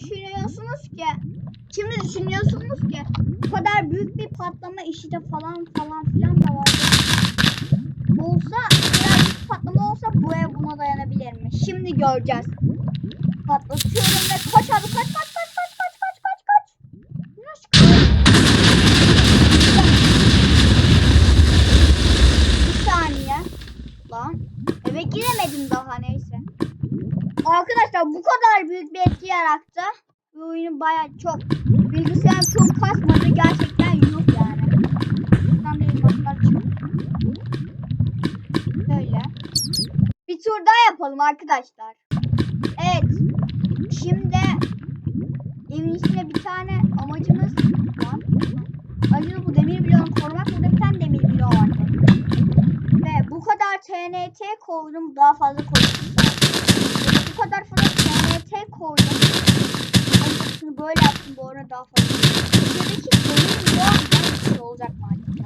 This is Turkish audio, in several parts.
düşünüyorsunuz ki şimdi düşünüyorsunuz ki bu kadar büyük bir patlama işte falan falan filan da var. Olsa bu kadar büyük bir patlama olsa bu ev buna dayanabilir mi? Şimdi göreceğiz. Patlatıyorum ve kaç abi kaç kaç kaç kaç kaç. Nasıl kaç? Bir saniye. Lan eve giremedim daha neyse. Arkadaşlar bu kadar büyük bir etki yarattı. Bu oyunu baya çok bilgisayar çok kasmadı gerçekten yok yani. Buradan bir çıktı. Böyle. Bir tur daha yapalım arkadaşlar. Evet. Şimdi evin içinde bir tane amacımız var. Acaba bu demir bloğunu korumak burada bir tane demir bloğu var. Ve bu kadar TNT koydum daha fazla koydum. daha fazla. Videodaki boyun bloğu hangisi olacak maalesef.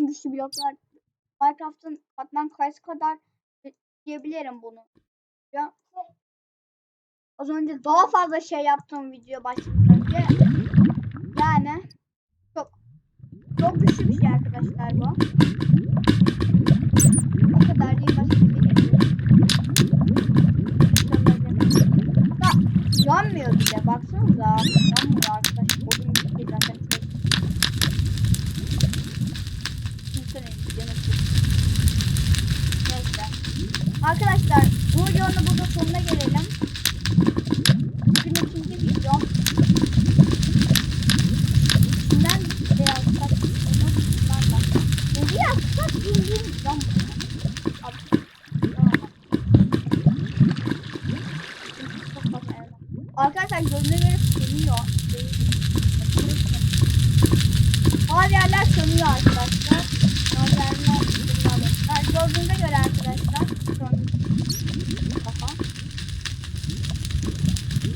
En güçlü bloklar. Minecraft'ın Batman kayısı kadar diyebilirim bunu. Ya az önce daha fazla şey yaptım video başlamadan önce. Yani çok çok güçlü bir şey arkadaşlar bu. O kadar değil başka bir şey. Ya, yanmıyor bile baksanıza. Yanmıyor Arkadaşlar bu videonun da burada sonuna gelelim. Bugün ikinci videom. İçinden beyaz bunlarla. Bu beyaz saç bildiğim elma. Arkadaşlar gözüne göre sönüyor. Bazı yerler sönüyor arkadaşlar. Bazı yerler sönüyor. Yani gördüğünüze göre arkadaşlar. Sönüyor. Aha.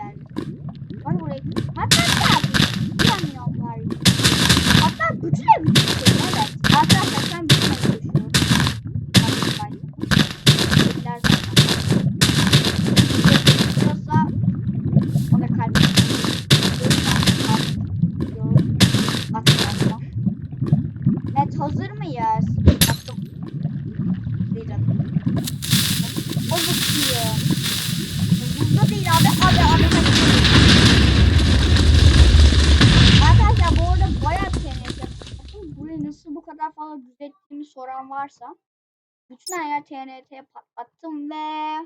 again. Fazla düzelttiğimi soran varsa. Bütün her yer TNT patlattım ve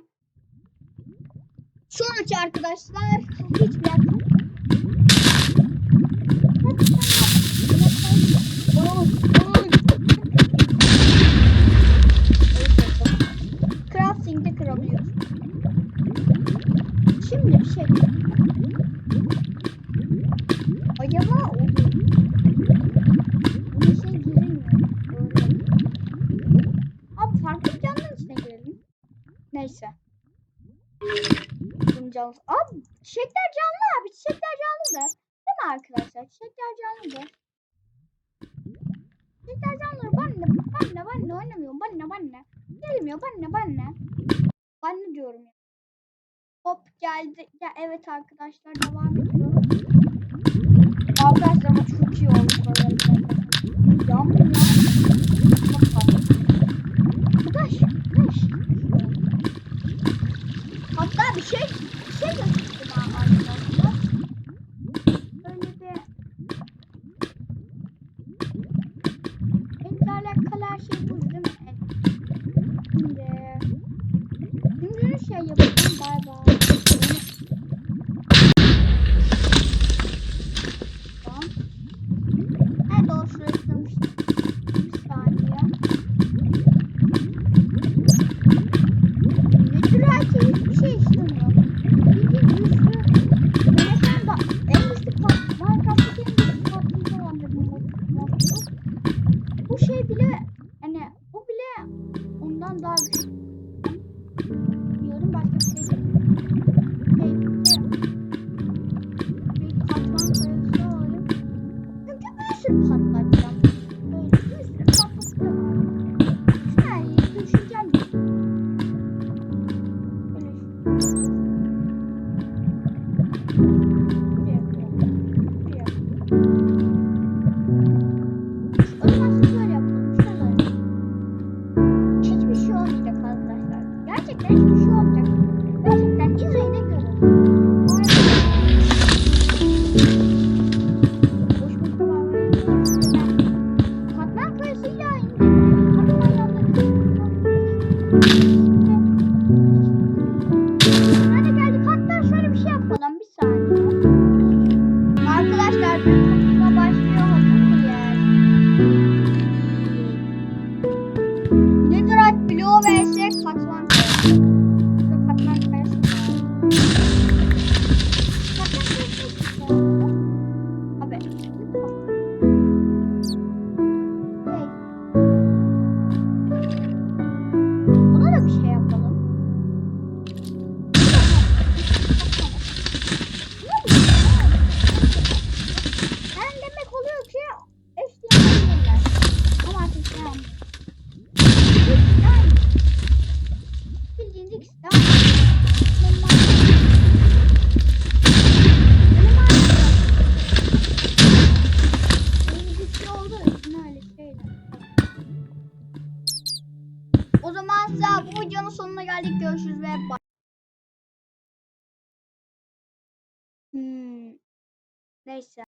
sonuç arkadaşlar hiçbir yer Crafting'de kırabiliyoruz. Şimdi bir şey. Acaba o bu işe girilmiyor. Böyle. Abi farklı bir canlının içine girelim. Neyse. Bunun canlısı. Abi çiçekler canlı abi. Çiçekler canlıdır. Değil mi arkadaşlar? Çiçekler canlıdır. Çiçekler canlıdır. Banne, banne, banne oynamıyorum. Banne, banne. Gelmiyor. Banne, banne. Banne diyorum ya. Hop geldi. Ya evet arkadaşlar devam ediyoruz. Arkadaşlar ama çok iyi oldu. Çok fazla. Arkadaş, arkadaş. şimdi. Şimdi şey yapalım. Bay bay. bundan daha güçlü. Yarın başka bir şey yapacağım. videonun sonuna geldik. Görüşürüz ve bye. Hmm. Neyse.